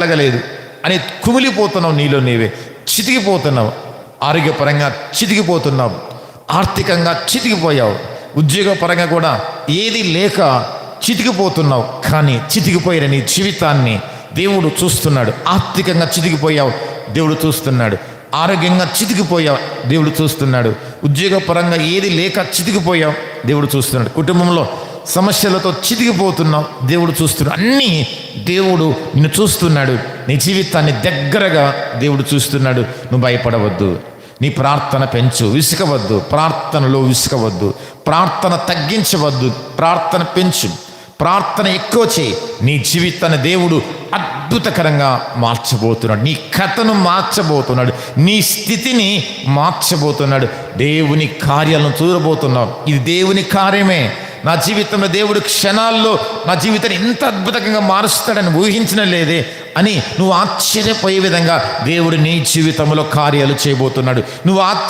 కలగలేదు అని కుమిలిపోతున్నావు నీలో నీవే. చితికిపోతున్నావు. ఆరోగ్యపరంగా చితికిపోతున్నావు. ఆర్థికంగా చితికిపోయావు. ఉద్యోగపరంగా కూడా ఏది లేక చితికిపోతున్నావు. కానీ చితికిపోయిన నీ జీవితాన్ని దేవుడు చూస్తున్నాడు. ఆర్థికంగా చితికిపోయావు. దేవుడు చూస్తున్నాడు. ఆరోగ్యంగా చితికిపోయావు. దేవుడు చూస్తున్నాడు. ఉద్యోగపరంగా ఏది లేక చితికిపోయావు. దేవుడు చూస్తున్నాడు. కుటుంబంలో సమస్యలతో చితికిపోతున్నావు. దేవుడు చూస్తున్నాడు అన్నీ దేవుడు నిన్ను చూస్తున్నాడు. నీ జీవితాన్ని దగ్గరగా దేవుడు చూస్తున్నాడు. నువ్వు భయపడవద్దు. నీ ప్రార్థన పెంచు విసుకవద్దు. ప్రార్థనలో విసుకవద్దు. ప్రార్థన తగ్గించవద్దు. ప్రార్థన పెంచు. ప్రార్థన ఎక్కువ చేయి. నీ జీవితాన్ని దేవుడు అద్భుతకరంగా మార్చబోతున్నాడు. నీ కథను మార్చబోతున్నాడు. నీ స్థితిని మార్చబోతున్నాడు. దేవుని కార్యాలను చూడబోతున్నావు. ఇది దేవుని కార్యమే. నా జీవితంలో దేవుడు క్షణాల్లో నా జీవితాన్ని ఎంత అద్భుతంగా మారుస్తాడని ఊహించిన లేదే అని నువ్వు ఆశ్చర్యపోయే విధంగా దేవుడు నీ జీవితంలో కార్యాలు చేయబోతున్నాడు. నువ్వు ఆశ్చర్య